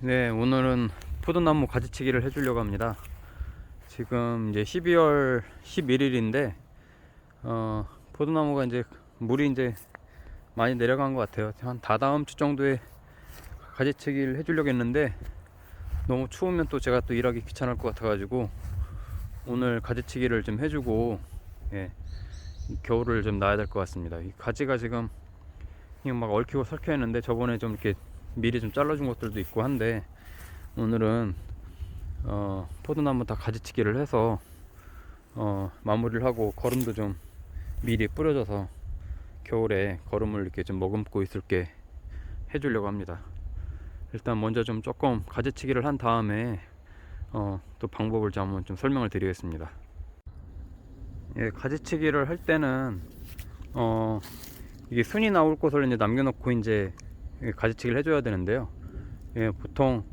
네, 오늘은 포도나무 가지치기를 해주려고 합니다. 지금 이제 12월 11일인데, 어, 포도나무가 이제 물이 이제 많이 내려간 것 같아요. 한 다다음 주 정도에 가지치기를 해주려고 했는데, 너무 추우면 또 제가 또 일하기 귀찮을 것 같아 가지고, 오늘 가지치기를 좀 해주고, 예, 이 겨울을 좀 놔야 될 것 같습니다. 이 가지가 지금, 막 얽히고 설켜 있는데, 저번에 좀 이렇게 미리 좀 잘라준 것들도 있고 한데 오늘은 어, 포도나무 다 가지치기를 해서 어, 마무리를 하고 거름도 좀 미리 뿌려줘서 겨울에 거름을 이렇게 좀 머금고 있을 게 해주려고 합니다. 일단 먼저 좀 조금 가지치기를 한 다음에 어, 또 방법을 좀 한번 좀 설명을 드리겠습니다. 예, 가지치기를 할 때는 어, 이게 순이 나올 곳을 이제 남겨놓고 이제 예, 가지치기를 해줘야 되는데요. 예, 보통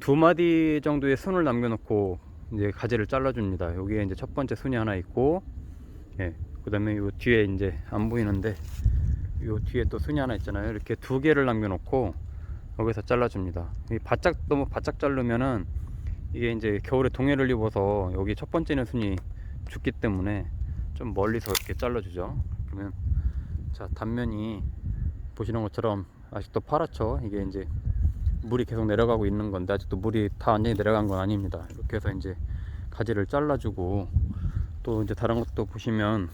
두 마디 정도의 순을 남겨놓고 이제 가지를 잘라줍니다. 여기에 이제 첫 번째 순이 하나 있고, 예, 그 다음에 요 뒤에 이제 안 보이는데 요 뒤에 또 순이 하나 있잖아요. 이렇게 두 개를 남겨놓고 여기서 잘라줍니다. 이 바짝 너무 바짝 자르면은 이게 이제 겨울에 동해를 입어서 여기 첫 번째는 순이 죽기 때문에 좀 멀리서 이렇게 잘라주죠. 그러면 자 단면이 보시는 것처럼 아직도 파랗죠. 이게 이제 물이 계속 내려가고 있는 건데 아직도 물이 다 완전히 내려간 건 아닙니다. 이렇게 해서 이제 가지를 잘라주고 또 이제 다른 것도 보시면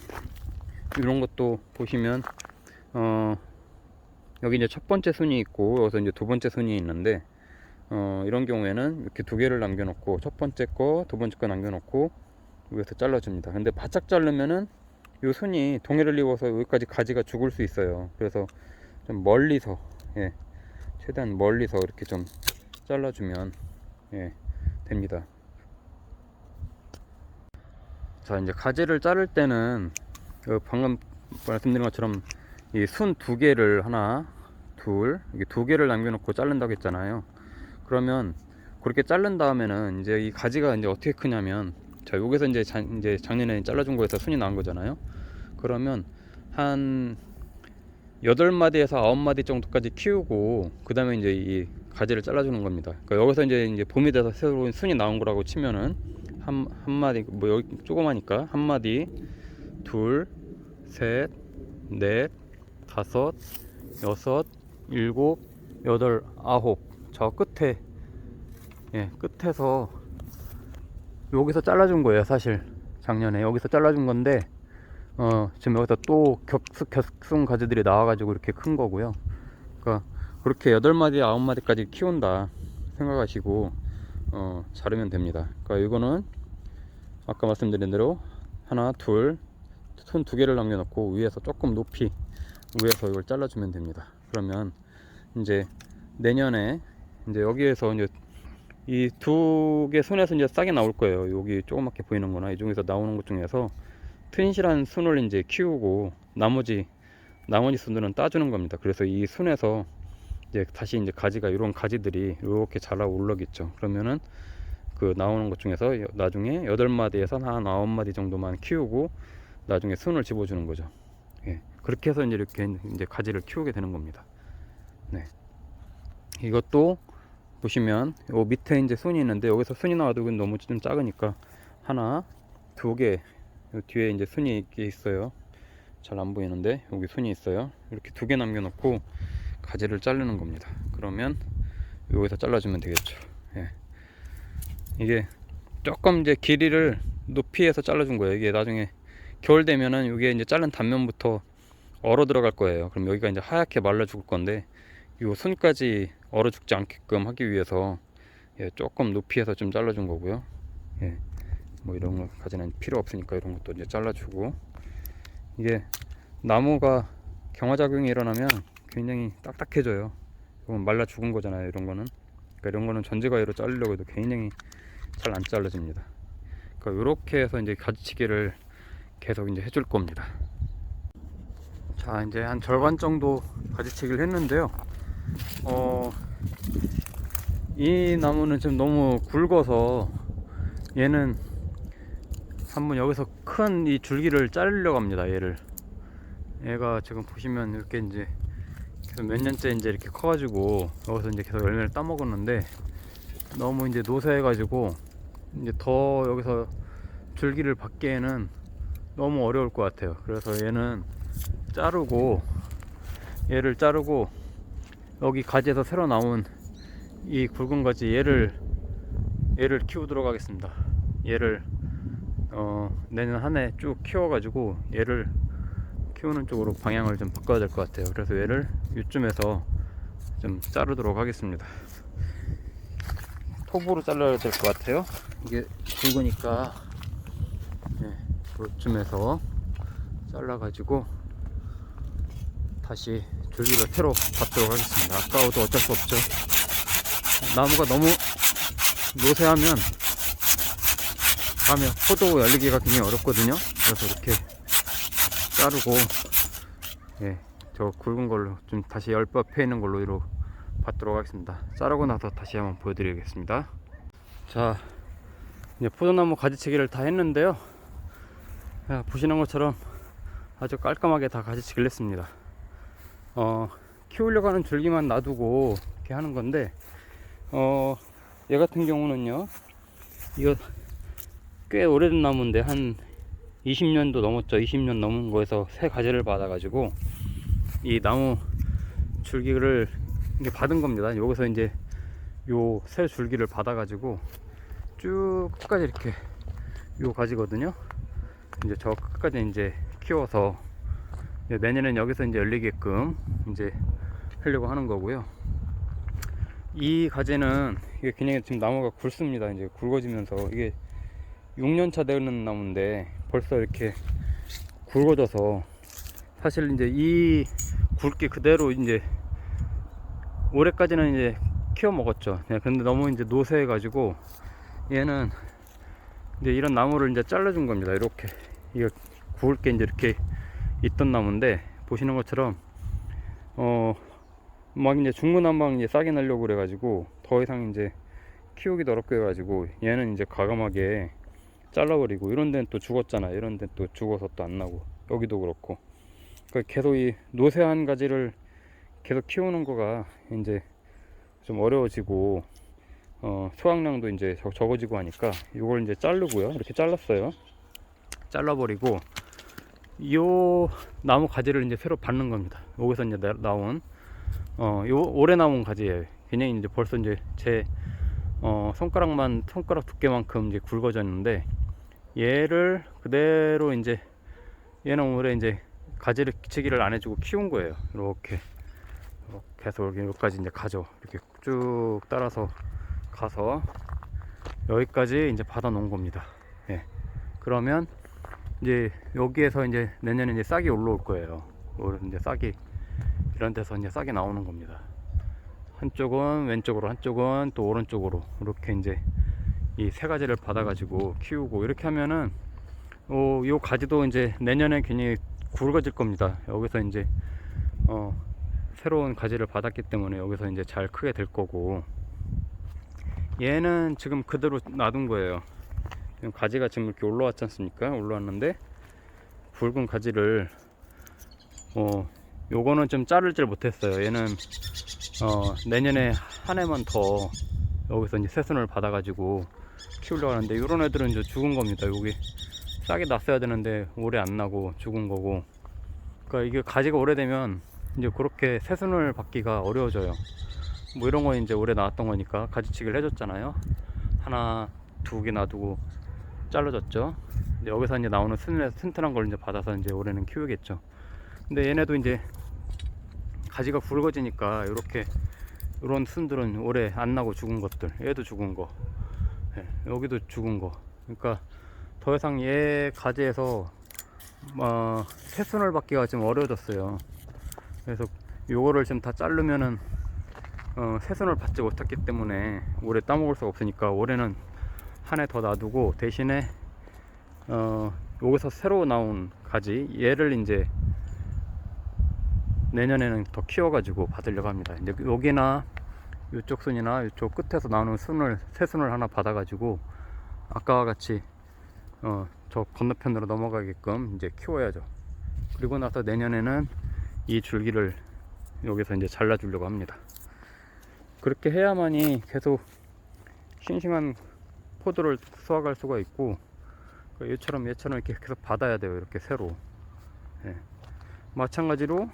이런 것도 보시면 어 여기 이제 첫 번째 순이 있고 여기서 이제 두 번째 순이 있는데 어 이런 경우에는 이렇게 두 개를 남겨놓고 첫 번째 거, 두 번째 거 남겨놓고 여기서 잘라줍니다. 근데 바짝 자르면은 요 순이 동해를 입어서 여기까지 가지가 죽을 수 있어요. 그래서 좀 멀리서 예 최대한 멀리서 이렇게 좀 잘라주면 예 됩니다. 자 이제 가지를 자를 때는 그 방금 말씀드린 것처럼 이 순 두 개를 하나 둘 이게 두 개를 남겨놓고 자른다고 했잖아요. 그러면 그렇게 자른 다음에는 이제 이 가지가 이제 어떻게 크냐면 자 여기서 이제 자, 이제 작년에 잘라준 거에서 순이 나온 거잖아요. 그러면 한 여덟 마디에서 아홉 마디 정도까지 키우고 그 다음에 이제 이 가지를 잘라주는 겁니다. 그러니까 여기서 이제 이제 봄이 돼서 새로운 순이 나온 거라고 치면은 한, 한 마디 뭐 여기 조그마니까 한 마디 둘, 셋, 넷, 다섯, 여섯, 일곱, 여덟, 아홉 저 끝에 예 끝에서 여기서 잘라준 거예요 사실 작년에 여기서 잘라준 건데 어, 지금 여기서 또 격수, 격순 가지들이 나와가지고 이렇게 큰 거고요. 그러니까 그렇게 여덟 마디 아홉 마디까지 키운다 생각하시고 어, 자르면 됩니다. 그러니까 이거는 아까 말씀드린 대로 하나, 둘, 손 두 개를 남겨놓고 위에서 조금 높이 위에서 이걸 잘라주면 됩니다. 그러면 이제 내년에 이제 여기에서 이제 이 두 개 손에서 이제 싸게 나올 거예요. 여기 조그맣게 보이는 거나 이 중에서 나오는 것 중에서 튼실한 순을 이제 키우고 나머지 나머지 순들은 따주는 겁니다. 그래서 이 순에서 이제 다시 이제 가지가 이런 가지들이 이렇게 자라 올라겠죠. 그러면은 그 나오는 것 중에서 여- 나중에 여덟 마디에서 한 아홉 마디 정도만 키우고 나중에 순을 집어주는 거죠. 예. 그렇게 해서 이제 이렇게 이제 가지를 키우게 되는 겁니다. 네. 이것도 보시면 요 밑에 이제 순이 있는데 여기서 순이 나와도 너무 좀 작으니까 하나, 두 개, 요 뒤에 이제 순이 이렇게 있어요. 잘 안 보이는데 여기 순이 있어요. 이렇게 두 개 남겨놓고 가지를 자르는 겁니다. 그러면 여기서 잘라주면 되겠죠. 예. 이게 조금 이제 길이를 높이에서 잘라준 거예요. 이게 나중에 겨울 되면은 이게 이제 자른 단면부터 얼어 들어갈 거예요. 그럼 여기가 이제 하얗게 말라 죽을 건데 이 순까지 얼어 죽지 않게끔 하기 위해서 예, 조금 높이에서 좀 잘라준 거고요. 예. 뭐 이런 거 가지는 필요 없으니까 이런 것도 이제 잘라주고 이게 나무가 경화작용이 일어나면 굉장히 딱딱해져요. 이건 말라 죽은 거잖아요. 이런 거는 그러니까 이런 거는 전지가위로 자르려고 해도 굉장히 잘 안 잘라집니다. 그러니까 이렇게 해서 이제 가지치기를 계속 이제 해줄 겁니다. 자 이제 한 절반 정도 가지치기를 했는데요. 어, 이 나무는 좀 너무 굵어서 얘는 한번 여기서 큰 이 줄기를 자르려고 합니다. 얘를 얘가 지금 보시면 이렇게 이제 계속 몇 년째 이제 이렇게 커가지고 여기서 이제 계속 열매를 따먹었는데 너무 이제 노쇠해가지고 이제 더 여기서 줄기를 받기에는 너무 어려울 것 같아요. 그래서 얘는 자르고 얘를 자르고 여기 가지에서 새로 나온 이 굵은 가지 얘를 얘를 키우도록 하겠습니다. 얘를 어, 내년 한 해 쭉 키워가지고 얘를 키우는 쪽으로 방향을 좀 바꿔야 될 것 같아요. 그래서 얘를 이쯤에서 좀 자르도록 하겠습니다. 톱으로 잘라야 될 것 같아요. 이게 굵으니까 네, 이쯤에서 잘라가지고 다시 줄기를 새로 받도록 하겠습니다. 아까워도 어쩔 수 없죠. 나무가 너무 노쇠하면 다음에 포도 열리기가 굉장히 어렵거든요. 그래서 이렇게 자르고 예, 저 굵은 걸로 좀 다시 열법 패 있는 걸로 이로 받도록 하겠습니다. 자르고 나서 다시 한번 보여드리겠습니다. 자, 이제 포도나무 가지치기를 다 했는데요. 야, 보시는 것처럼 아주 깔끔하게 다 가지치기를 했습니다. 어, 키우려고 하는 줄기만 놔두고 이렇게 하는 건데, 어, 얘 같은 경우는요, 이거 꽤 오래된 나무인데, 한 20년도 넘었죠. 20년 넘은 거에서 새 가지를 받아가지고, 이 나무 줄기를 이게 받은 겁니다. 여기서 이제 요 새 줄기를 받아가지고 쭉 끝까지 이렇게 요 가지거든요. 이제 저 끝까지 이제 키워서 이제 내년엔 여기서 이제 열리게끔 이제 하려고 하는 거고요. 이 가지는 이게 그냥 지금 나무가 굵습니다. 이제 굵어지면서 이게 6년차 되는 나무인데 벌써 이렇게 굵어져서 사실 이제 이 굵기 그대로 이제 올해까지는 이제 키워 먹었죠. 네, 근데 너무 이제 노쇠해 가지고 얘는 이제 이런 나무를 이제 잘라준 겁니다. 이렇게 이거 굵게 이제 이렇게 있던 나무인데 보시는 것처럼 어 막 이제 중문한방 이제 싸게 날려고 그래가지고 더 이상 이제 키우기도 어렵게 해가지고 얘는 이제 과감하게 잘라버리고 이런 데는 또 죽었잖아. 이런 데는 또 죽어서 또 안 나고. 여기도 그렇고. 그러니까 계속 이 노쇠한 가지를 계속 키우는 거가 이제 좀 어려워지고 어, 수확량도 이제 적- 적어지고 하니까 이걸 이제 자르고요. 이렇게 잘랐어요. 잘라버리고 요 나무 가지를 이제 새로 받는 겁니다. 여기서 이제 나, 나온 어, 요 올해 나온 가지예요. 그냥 이제 벌써 이제 제 어, 손가락만 손가락 두께만큼 이제 굵어졌는데 얘를 그대로 이제 얘는 올해 이제 가지를 기치기를 안 해주고 키운 거예요 이렇게 계속 여기까지 이제 가죠. 이렇게 쭉 따라서 가서 여기까지 이제 받아 놓은 겁니다. 예. 그러면 이제 여기에서 이제 내년에 이제 싹이 올라올 거예요. 이제 싹이 이런 데서 이제 싹이 나오는 겁니다. 한쪽은 왼쪽으로, 한쪽은 또 오른쪽으로 이렇게 이제 이 세 가지를 받아가지고 키우고 이렇게 하면은 어, 요 가지도 이제 내년에 괜히 굵어질 겁니다. 여기서 이제 어, 새로운 가지를 받았기 때문에 여기서 이제 잘 크게 될 거고. 얘는 지금 그대로 놔둔 거예요. 지금 가지가 지금 이렇게 올라왔지 않습니까? 올라왔는데 굵은 가지를 어 요거는 좀 자르질 못했어요. 얘는 어 내년에 한 해만 더 여기서 이제 새순을 받아 가지고 키우려고 하는데 요런 애들은 이제 죽은 겁니다 여기 싹이 났어야 되는데 오래 안 나고 죽은 거고 그러니까 이게 가지가 오래되면 이제 그렇게 새순을 받기가 어려워져요. 뭐 이런 거 이제 올해 나왔던 거니까 가지치기를 해줬잖아요. 하나, 두 개 놔두고 잘라졌죠. 근데 여기서 이제 나오는 순, 튼튼한 걸 이제 받아서 이제 올해는 키우겠죠. 근데 얘네도 이제 가지가 굵어지니까 이렇게 이런 순들은 올해 안 나고 죽은 것들, 얘도 죽은 거, 예, 여기도 죽은 거. 그러니까 더 이상 얘 가지에서 어, 새순을 받기가 좀 어려워졌어요. 그래서 요거를 지금 다 자르면은 어, 새순을 받지 못했기 때문에 올해 따먹을 수가 없으니까 올해는 한 해 더 놔두고 대신에 어, 여기서 새로 나온 가지 얘를 이제 내년에는 더 키워가지고 받으려고 합니다. 이제 여기나 이쪽 순이나 이쪽 끝에서 나오는 순을 새 순을 하나 받아가지고 아까와 같이 어, 저 건너편으로 넘어가게끔 이제 키워야죠. 그리고 나서 내년에는 이 줄기를 여기서 이제 잘라주려고 합니다. 그렇게 해야만이 계속 싱싱한 포도를 수확할 수가 있고 그 얘처럼 얘처럼 이렇게 계속 받아야 돼요 이렇게 새로 예. 마찬가지로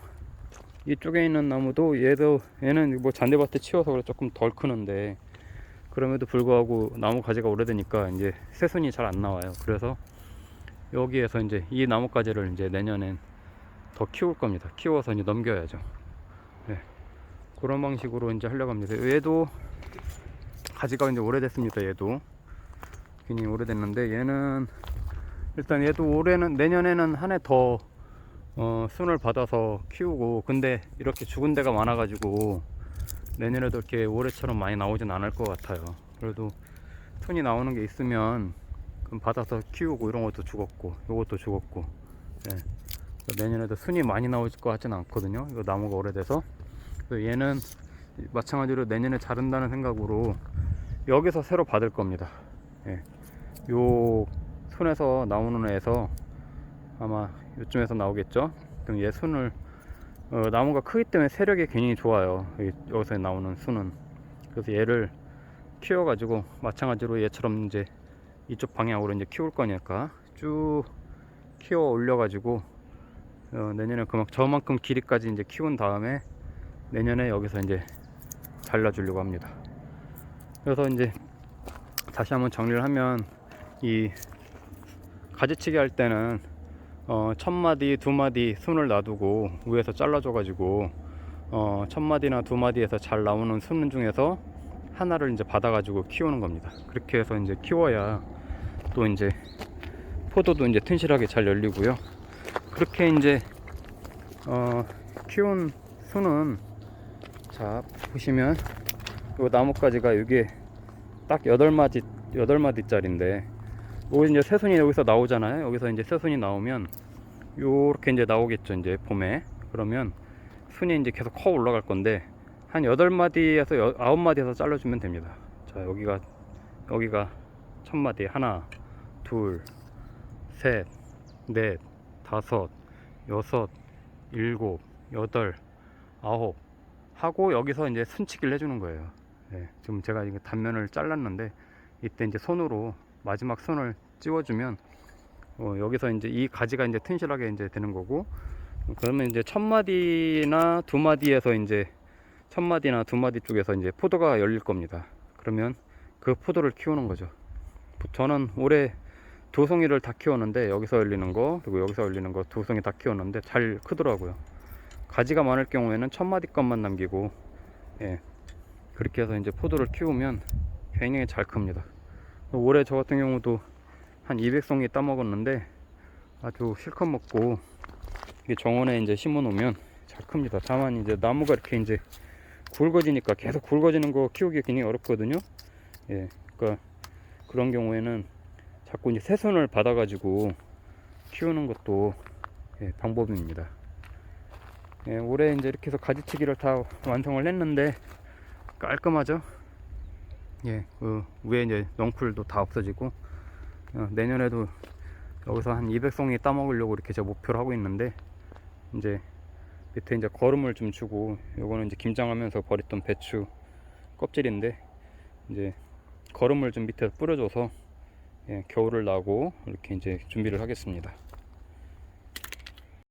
이쪽에 있는 나무도 얘도 얘는 뭐 잔디밭에 치워서 그래 조금 덜 크는데 그럼에도 불구하고 나무 가지가 오래되니까 이제 새순이 잘 안 나와요. 그래서 여기에서 이제 이 나뭇가지를 이제 내년엔 더 키울 겁니다. 키워서 이제 넘겨야죠. 네. 그런 방식으로 이제 하려고 합니다. 얘도 가지가 이제 오래됐습니다 얘도. 굉장히 오래됐는데 얘는 일단 얘도 올해는 내년에는 한 해 더 어, 순을 받아서 키우고 근데 이렇게 죽은 데가 많아 가지고 내년에도 이렇게 올해처럼 많이 나오진 않을 것 같아요. 그래도 순이 나오는 게 있으면 그럼 받아서 키우고 이런 것도 죽었고 이것도 죽었고. 예. 내년에도 순이 많이 나올 것 같지는 않거든요. 이거 나무가 오래돼서 얘는 마찬가지로 내년에 자른다는 생각으로 여기서 새로 받을 겁니다. 예. 요 손에서 나오는 애에서 아마 요쯤에서 나오겠죠? 그럼 얘 순을 어, 나무가 크기 때문에 세력이 굉장히 좋아요. 여기- 여기 서 나오는 순은. 그래서 얘를 키워 가지고 마찬가지로 얘처럼 이제 이쪽 방향으로 이제 키울 거니까 쭉 키워 올려 가지고 어, 내년에 그만 저만큼 길이까지 이제 키운 다음에 내년에 여기서 이제 잘라 주려고 합니다. 그래서 이제 다시 한번 정리를 하면 이 가지치기 할 때는 어, 첫 마디, 두 마디 순을 놔두고 위에서 잘라줘가지고 어, 첫 마디나 두 마디에서 잘 나오는 순 중에서 하나를 이제 받아가지고 키우는 겁니다. 그렇게 해서 이제 키워야 또 이제 포도도 이제 튼실하게 잘 열리고요. 그렇게 이제 어, 키운 순은 자 보시면 요 나뭇가지가 이게 딱 여덟 마디 여덟 마디짜리인데 여기 이제 새순이 여기서 나오잖아요. 여기서 이제 새순이 나오면 요렇게 이제 나오겠죠. 이제 봄에 그러면 순이 이제 계속 커 올라갈 건데 한 여덟 마디에서 여- 아홉 마디에서 잘라주면 됩니다. 자 여기가 여기가 첫 마디 하나 둘 셋, 넷, 다섯, 여섯, 일곱, 여덟, 아홉 하고 여기서 이제 순치기를 해주는 거예요. 예, 지금 제가 이거 단면을 잘랐는데 이때 이제 손으로 마지막 손을 찝어주면 어, 여기서 이제 이 가지가 이제 튼실하게 이제 되는 거고 그러면 이제 첫 마디나 두 마디에서 이제 첫 마디나 두 마디 쪽에서 이제 포도가 열릴 겁니다. 그러면 그 포도를 키우는 거죠. 저는 올해 두 송이를 다 키웠는데 여기서 열리는 거 그리고 여기서 열리는 거 두 송이 다 키웠는데 잘 크더라고요. 가지가 많을 경우에는 첫 마디 것만 남기고 예 그렇게 해서 이제 포도를 키우면 굉장히 잘 큽니다. 올해 저 같은 경우도 한 200송이 따먹었는데 아주 실컷 먹고 이게 정원에 이제 심어 놓으면 잘 큽니다. 다만 이제 나무가 이렇게 이제 굵어지니까 계속 굵어지는 거 키우기 굉장히 어렵거든요. 예, 그러니까 그런 경우에는 자꾸 이제 새순을 받아가지고 키우는 것도 예, 방법입니다. 예, 올해 이제 이렇게 해서 가지치기를 다 완성을 했는데 깔끔하죠? 예, 그 위에 이제 넝쿨도 다 없어지고 어, 내년에도 여기서 한 200송이 따먹으려고 이렇게 제가 목표를 하고 있는데 이제 밑에 이제 거름을 좀 주고 요거는 이제 김장하면서 버렸던 배추 껍질인데 이제 거름을 좀 밑에 뿌려줘서 예, 겨울을 나고 이렇게 이제 준비를 하겠습니다.